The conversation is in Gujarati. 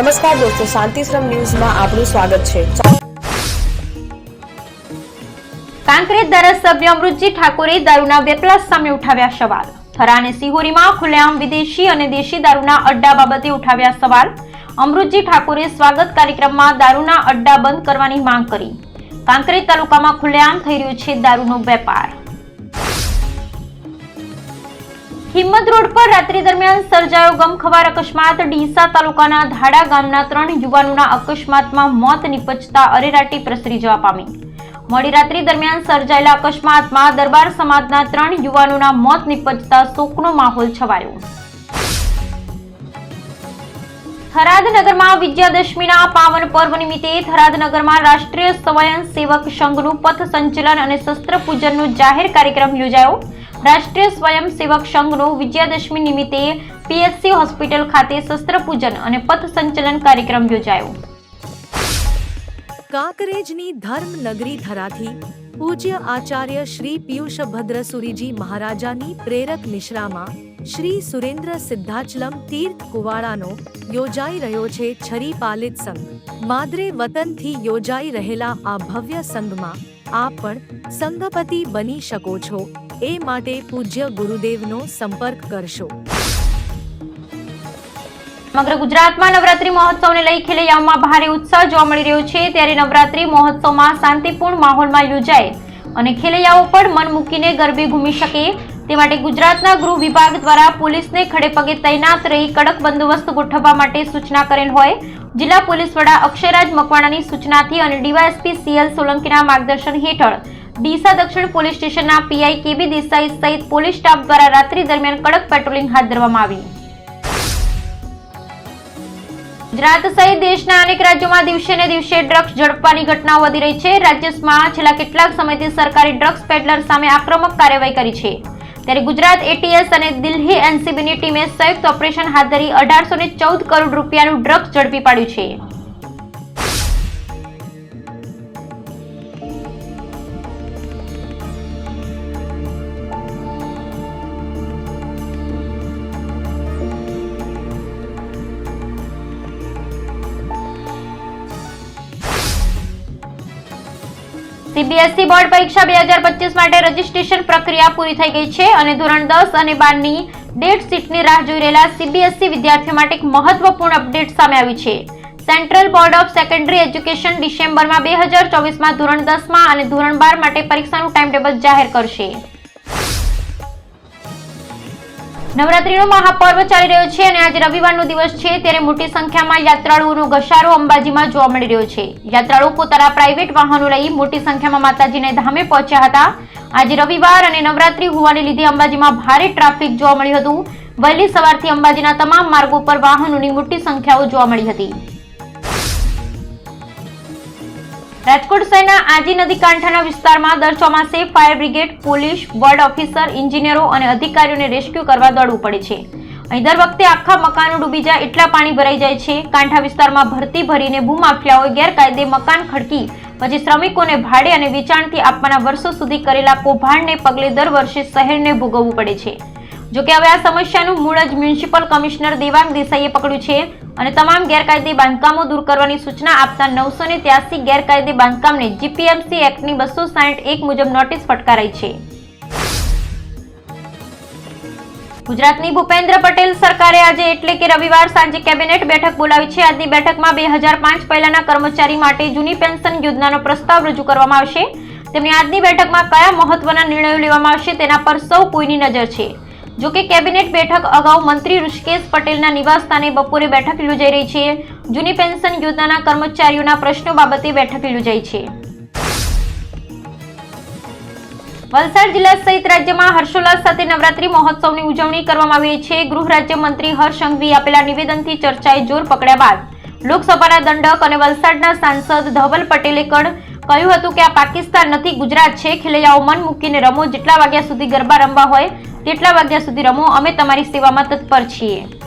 નમસ્કાર દોસ્તો, શાંતિશ્રમ ન્યૂઝમાં આપનું સ્વાગત છે. કાંકરેજ ધારાસભ્ય અમૃતજી ઠાકોરે દારૂના વેપલા સામે ઉઠાવ્યા સવાલ. થરા સિહોરીમાં ખુલ્લેઆમ વિદેશી અને દેશી દારૂના અડ્ડા બાબતે ઉઠાવ્યા સવાલ. અમૃતજી ઠાકોરે સ્વાગત કાર્યક્રમમાં દારૂના અડ્ડા બંધ કરવાની માંગ કરી. કાંકરેજ તાલુકામાં ખુલ્લેઆમ થઈ રહ્યો છે દારૂનો વેપાર. હિંમત રોડ પર રાત્રિ દરમિયાન સર્જાયો ગમખવાર અકસ્માત. ડીસા તાલુકાના ધાડા ગામના ત્રણ યુવાનોના અકસ્માતમાં મોત નિપજતા અરેરાટી પ્રસરી જવા પામી. મોડી રાત્રિ દરમિયાન સર્જાયેલા અકસ્માતમાં દરબાર સમાજના ત્રણ યુવાનોના મોત નિપજતા શોકનો માહોલ છવાયો. થરાદ નગરમાં વિજયાદશમીના પાવન પર્વ નિમિત્તે થરાદ નગરમાં રાષ્ટ્રીય સ્વયં સેવક સંઘનું પથ સંચલન અને શસ્ત્ર પૂજનનો જાહેર કાર્યક્રમ યોજાયો. રાષ્ટ્રીય સ્વયં સેવક સંઘનું વિજયાદશમી નિમિત્તે પીએચસી હોસ્પિટલ ખાતે શસ્ત્રપૂજન અને પથ સંચલન કાર્યક્રમ યોજાયો. કાંકરેજની ધર્મનગરી ધરાથી પૂજ્ય આચાર્ય શ્રી પિયુષભદ્ર સુરીજી મહારાજાની પ્રેરક નિશ્રામાં શ્રી સુરેન્દ્ર સિદ્ધાચલમ તીર્થ કુવાડાનો યોજાઈ રહ્યો છે છરી પાલિત સંઘ. માદરે વતનથી યોજાઈ રહેલા આ ભવ્ય સંઘમાં આપ પણ સંઘપતિ બની શકો છો. એ માટે પૂજ્ય ગુરુદેવનો સંપર્ક કરશો. સમગ્ર ગુજરાતમાં નવરાત્રી મહોત્સવને લઈ ખેલૈયાઓમાં ભારે ઉત્સાહ જોવા મળી રહ્યો છે. ત્યારે નવરાત્રી મહોત્સવમાં શાંતિપૂર્ણ માહોલમાં યોજાય અને ખેલૈયાઓ પણ મન મૂકીને ગરબે ઘૂમી શકે. તે માટે ગુજરાતના ગૃહ વિભાગ દ્વારા પોલીસને ખડેપગે તૈનાત રહી કડક બંદોબસ્ત ગોઠવવા માટે સૂચના કરેલ હોય. જિલ્લા પોલીસ વડા અક્ષયરાજ મકવાણાની સૂચનાથી અને ડીવાયએસપી સીએલ સોલંકીના માર્ગદર્શન હેઠળ ડીસા દક્ષિણ પોલીસ સ્ટેશનના પીઆઈ કેબી દેસાઈ સહિત પોલીસ સ્ટાફ દ્વારા રાત્રિ દરમિયાન કડક પેટ્રોલિંગ હાથ ધરવામાં આવી. ગુજરાત સહિત દેશના અનેક રાજ્યોમાં દિવસે ને દિવસે ડ્રગ્સ ઝડપવાની ઘટનાઓ વધી રહી છે. રાજ્યમાં છેલ્લા કેટલાક સમયથી સરકારી ડ્રગ્સ પેડલર સામે આક્રમક કાર્યવાહી કરી છે. ત્યારે ગુજરાત એટીએસ અને દિલ્હી એનસીબીની ટીમે સંયુક્ત ઓપરેશન હાથ ધરી અઢારસો ચૌદ કરોડ રૂપિયાનું ડ્રગ્સ ઝડપી પાડ્યું છે. સીબીએસઈ બોર્ડ પરીક્ષા બે હજાર પચીસ માટે રજીસ્ટ્રેશન પ્રક્રિયા પૂરી થઈ ગઈ છે અને ધોરણ દસ અને બારની ડેટ શીટની રાહ જોઈ રહેલા સીબીએસઈ વિદ્યાર્થીઓ માટે એક મહત્વપૂર્ણ અપડેટ સામે આવી છે. Central board of secondary education ડિસેમ્બરમાં બે હજાર ચોવીસમાં ધોરણ દસમાં અને ધોરણ બાર માટે પરીક્ષાનું ટાઈમ ટેબલ જાહેર કરશે. નવરાત્રીનો મહાપર્વ ચાલી રહ્યો છે અને આજે રવિવારનો દિવસ છે ત્યારે મોટી સંખ્યામાં યાત્રાળુઓનો ઘસારો અંબાજીમાં જોવા મળી રહ્યો છે. યાત્રાળુઓ પોતાના પ્રાઇવેટ વાહનો લઈ મોટી સંખ્યામાં માતાજીને ધામે પહોંચ્યા હતા. આજે રવિવાર અને નવરાત્રી હોવાને લીધે અંબાજીમાં ભારે ટ્રાફિક જોવા મળ્યું હતું. વહેલી સવારથી અંબાજીના તમામ માર્ગો પર વાહનોની મોટી સંખ્યાઓ જોવા મળી હતી. રાજકોટ શહેરના આજી નદી કાંઠાના વિસ્તારમાં દર ચોમાસે fire brigade, police, ward officer ઇન્જિનિયરો અને અધિકારીઓને રેસ્ક્યુ કરવા દોડવું પડે છે. અહીં દર વખતે આખા મકાનો ડૂબી જાય એટલા પાણી ભરાઈ જાય છે. કાંઠા વિસ્તારમાં ભરતી ભરીને ભૂમાફિયાઓએ ગેરકાયદે મકાન ખડકી, પછી શ્રમિકોને ભાડે અને વેચાણથી આપવાના વર્ષો સુધી કરેલા કૌભાંડને પગલે દર વર્ષે શહેરને ભોગવવું પડે છે. જોકે હવે આ સમસ્યાનું મૂળ જ મ્યુનિસિપલ કમિશનર દેવાંગ દેસાઈએ પકડ્યું છે. અને તમામ ગેરકાયદે બાંધકામો દૂર કરવાની સૂચના આપતા નવસો ને ત્યાસી ગેરકાયદે બાંધકામને જીપીએમસી એક્ટની બસો સાઠ એક મુજબ નોટિસ ફટકારાઈ છે. ગુજરાતની ભૂપેન્દ્ર પટેલ સરકારે આજે એટલે કે રવિવાર સાંજે કેબિનેટ બેઠક બોલાવી છે. આજની બેઠકમાં બે હજાર પાંચ પહેલાના કર્મચારી માટે જૂની પેન્શન યોજનાનો પ્રસ્તાવ રજૂ કરવામાં આવશે. તેમની આજની બેઠકમાં કયા મહત્વના નિર્ણયો લેવામાં આવશે તેના પર સૌ કોઈની નજર છે. જો કે કેબિનેટ બેઠક અગાઉ મંત્રી ઋષિકેશ પટેલના નિવાસસ્થાને બપોરે બેઠક યોજાઈ રહી છે. જૂની પેન્શન યોજનાના કર્મચારીઓના પ્રશ્નો બાબતે બેઠક યોજાઈ છે. વલસાડ જિલ્લા સહિત રાજ્યમાં હર્ષોલ્લાસ સાથે નવરાત્રી મહોત્સવની ઉજવણી કરવામાં આવી છે. ગૃહ રાજ્યમંત્રી હર્ષ સંઘવી આપેલા નિવેદનથી ચર્ચાએ જોર પકડ્યા બાદ લોકસભાના દંડક અને વલસાડના સાંસદ ધવલ પટેલે પણ કહ્યું હતું કે આ પાકિસ્તાન નથી, ગુજરાત છે, ખેલૈયાઓ મન મૂકીને રમો, જેટલા વાગ્યા સુધી ગરબા રમવા હોય, તેટલા વાગ્યા સુધી રમો, અમે તમારી સેવામાં તત્પર છીએ.